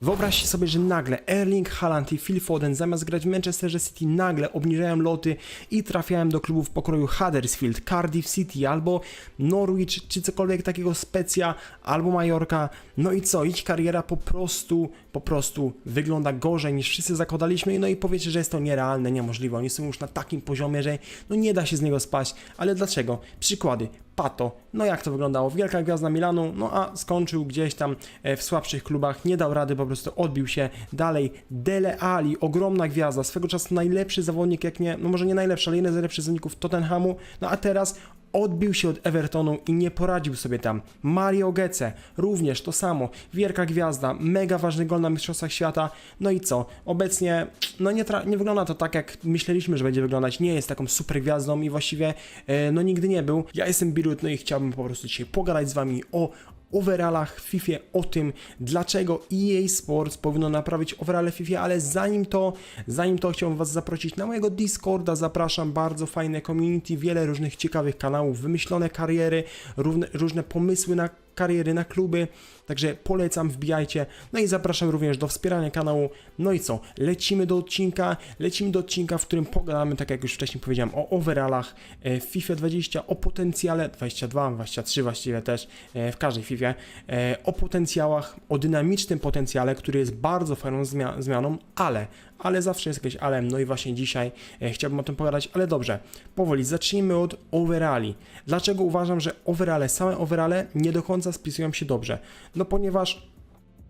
Wyobraźcie sobie, że nagle Erling Haaland i Phil Foden zamiast grać w Manchesterze City nagle obniżają loty i trafiają do klubów pokroju Huddersfield, Cardiff City albo Norwich czy cokolwiek takiego Specja albo Majorka. No i co? Ich kariera po prostu, po prostu wygląda gorzej niż wszyscy zakładaliśmy no i powiecie, że jest to nierealne, niemożliwe. Oni są już na takim poziomie, że no nie da się z niego spaść. Ale dlaczego? Przykłady. Pato. No jak to wyglądało? Wielka gwiazda Milanu, no a skończył gdzieś tam e, w słabszych klubach, nie dał rady, po prostu odbił się. Dalej Dele Ali, ogromna gwiazda, swego czasu najlepszy zawodnik, jak nie, no może nie najlepszy, ale jeden z najlepszych zawodników Tottenhamu, no a teraz odbił się od Evertonu i nie poradził sobie tam. Mario Götze, również to samo, wielka gwiazda, mega ważny gol na Mistrzostwach Świata, no i co? Obecnie, no nie, nie wygląda to tak, jak myśleliśmy, że będzie wyglądać, nie jest taką super gwiazdą i właściwie, e, no nigdy nie był. Ja jestem Birut, no i chciałbym po prostu dzisiaj pogadać z Wami o overallach w FIFA, o tym, dlaczego EA Sports powinno naprawić overale FIFA, ale zanim to, zanim to chciałbym Was zaprosić na mojego Discorda, zapraszam, bardzo fajne community, wiele różnych ciekawych kanałów, wymyślone kariery, różne pomysły na kariery, na kluby, także polecam, wbijajcie, no i zapraszam również do wspierania kanału, no i co, lecimy do odcinka, lecimy do odcinka, w którym pogadamy, tak jak już wcześniej powiedziałem, o overallach e, w FIFA 20, o potencjale, 22, 23 właściwie też, e, w każdej FIFA, e, o potencjałach, o dynamicznym potencjale, który jest bardzo fajną zmia- zmianą, ale, ale zawsze jest jakieś ale, no i właśnie dzisiaj chciałbym o tym pogadać, ale dobrze, powoli, zacznijmy od overalli. Dlaczego uważam, że overale, same overale nie do końca spisują się dobrze? No ponieważ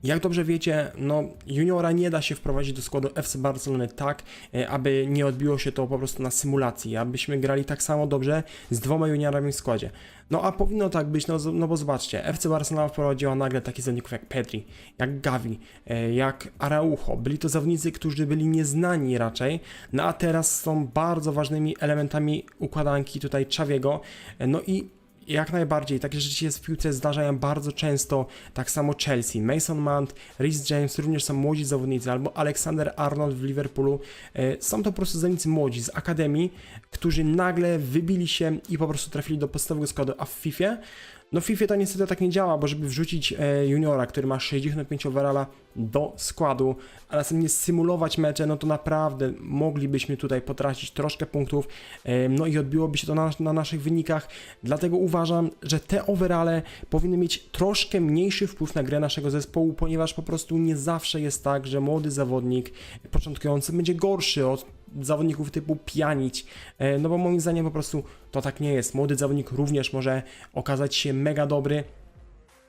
jak dobrze wiecie, no juniora nie da się wprowadzić do składu FC Barcelony tak, e, aby nie odbiło się to po prostu na symulacji, abyśmy grali tak samo dobrze z dwoma juniorami w składzie. No a powinno tak być, no, no bo zobaczcie, FC Barcelona wprowadziła nagle takich zawodników jak Pedri, jak Gavi, e, jak Araujo. Byli to zawodnicy, którzy byli nieznani raczej, no a teraz są bardzo ważnymi elementami układanki tutaj Czawiego, e, no i jak najbardziej, takie rzeczy się w piłce zdarzają bardzo często, tak samo Chelsea, Mason Mount, Rhys James, również są młodzi zawodnicy, albo Alexander Arnold w Liverpoolu, E, są to po prostu zawodnicy młodzi z akademii, którzy nagle wybili się i po prostu trafili do podstawowego składu, a w FIFA, no w FIFA to niestety tak nie działa, bo żeby wrzucić e, juniora, który ma 65 overalla do składu, a następnie symulować mecze, no to naprawdę moglibyśmy tutaj potracić troszkę punktów, e, no i odbiłoby się to na, na naszych wynikach, dlatego uważam, że te overale powinny mieć troszkę mniejszy wpływ na grę naszego zespołu, ponieważ po prostu nie zawsze jest tak, że młody zawodnik początkujący będzie gorszy od zawodników typu Pjanić, e, no bo moim zdaniem po prostu to tak nie jest. Młody zawodnik również może okazać się mega dobry,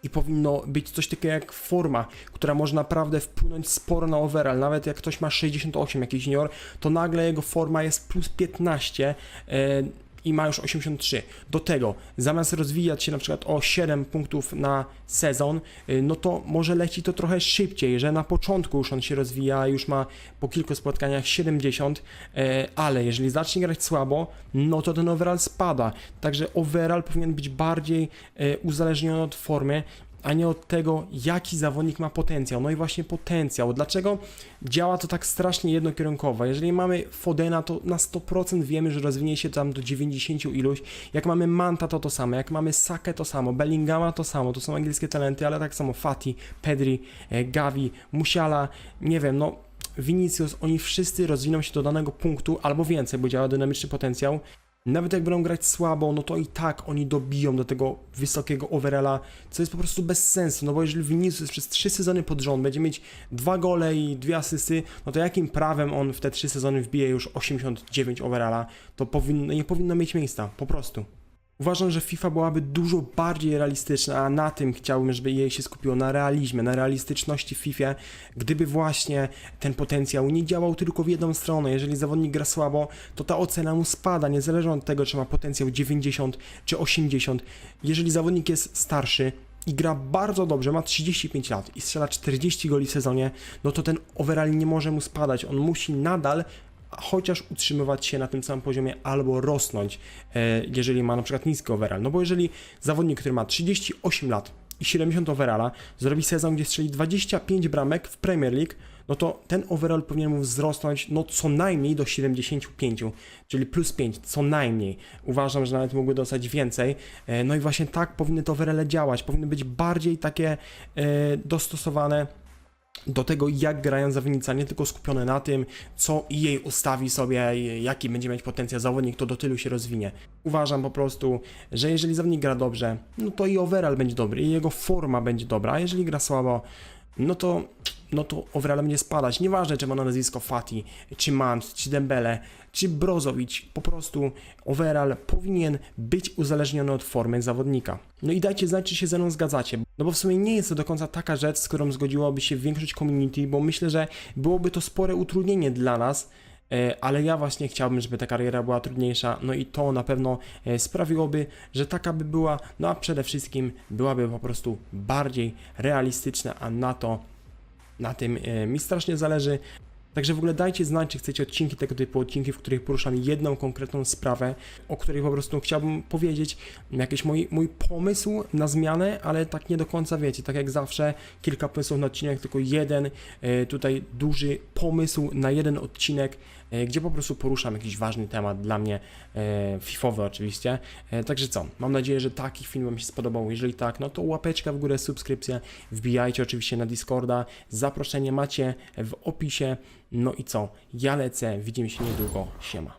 i powinno być coś takiego jak forma, która może naprawdę wpłynąć sporo na overall. Nawet jak ktoś ma 68 jakiś junior, to nagle jego forma jest plus 15 e, i ma już 83. Do tego, zamiast rozwijać się na przykład o 7 punktów na sezon, e, no to może leci to trochę szybciej, że na początku już on się rozwija, już ma po kilku spotkaniach 70, e, ale jeżeli zacznie grać słabo, no to ten overall spada. Także overall powinien być bardziej e, uzależniony od formy, a nie od tego, jaki zawodnik ma potencjał. No i właśnie potencjał. Dlaczego działa to tak strasznie jednokierunkowo? Jeżeli mamy Fodena, to na 100% wiemy, że rozwinie się tam do 90 iluś. Jak mamy Manta, to to samo. Jak mamy Sakę, to samo. Bellingama, to samo. To są angielskie talenty, ale tak samo Fati, Pedri, e, Gavi, Musiala, nie wiem, no Vinicius, oni wszyscy rozwiną się do danego punktu albo więcej, bo działa dynamiczny potencjał. Nawet jak będą grać słabo, no to i tak oni dobiją do tego wysokiego overalla, co jest po prostu bez sensu, no bo jeżeli Vinicius przez trzy sezony pod rząd będzie mieć dwa gole i dwie asysty, no to jakim prawem on w te trzy sezony wbije już 89 overalla, to powinno, nie powinno mieć miejsca, po prostu. Uważam, że FIFA byłaby dużo bardziej realistyczna, a na tym chciałbym, żeby jej się skupiło, na realizmie, na realistyczności w FIFA, gdyby właśnie ten potencjał nie działał tylko w jedną stronę. Jeżeli zawodnik gra słabo, to ta ocena mu spada, niezależnie od tego, czy ma potencjał 90 czy 80. Jeżeli zawodnik jest starszy, i gra bardzo dobrze, ma 35 lat i strzela 40 goli w sezonie, no to ten overall nie może mu spadać. On musi nadal chociaż utrzymywać się na tym samym poziomie albo rosnąć, e, jeżeli ma na przykład niski overall. No bo jeżeli zawodnik, który ma 38 lat i 70 overalla, zrobi sezon, gdzie strzeli 25 bramek w Premier League, no to ten overall powinien mu wzrosnąć no co najmniej do 75, czyli plus 5, co najmniej. Uważam, że nawet mógłby dostać więcej. E, No i właśnie tak powinny te overale działać, powinny być bardziej takie e, dostosowane do tego, jak grają zawodnicy, a nie tylko skupione na tym, co jej ustawi sobie, jaki będzie mieć potencjał zawodnik, to do tylu się rozwinie. Uważam po prostu, że jeżeli zawodnik gra dobrze, no to i overall będzie dobry, i jego forma będzie dobra, a jeżeli gra słabo, no to, no to overall będzie spadać. Nieważne, czy ma na nazwisko Fati, czy Mant, czy Dembele, czy Brozowicz, po prostu overall powinien być uzależniony od formy zawodnika. No i dajcie znać, czy się ze mną zgadzacie, no bo w sumie nie jest to do końca taka rzecz, z którą zgodziłaby się większość community, bo myślę, że byłoby to spore utrudnienie dla nas, ale ja właśnie chciałbym, żeby ta kariera była trudniejsza, no i to na pewno e, sprawiłoby, że taka by była, no a przede wszystkim byłaby po prostu bardziej realistyczna, a na to, na tym e, mi strasznie zależy. Także w ogóle dajcie znać, czy chcecie odcinki tego typu, odcinki, w których poruszam jedną konkretną sprawę, o której po prostu chciałbym powiedzieć, jakiś mój, mój pomysł na zmianę, ale tak nie do końca wiecie, tak jak zawsze, kilka pomysłów na odcinek, tylko jeden e, tutaj duży pomysł na jeden odcinek, gdzie po prostu poruszam jakiś ważny temat dla mnie, e, fifowy oczywiście. E, Także co, mam nadzieję, że taki film Wam się spodobał. Jeżeli tak, no to łapeczka w górę, subskrypcja, wbijajcie oczywiście na Discorda, zaproszenie macie w opisie. No i co, ja lecę, widzimy się niedługo, siema.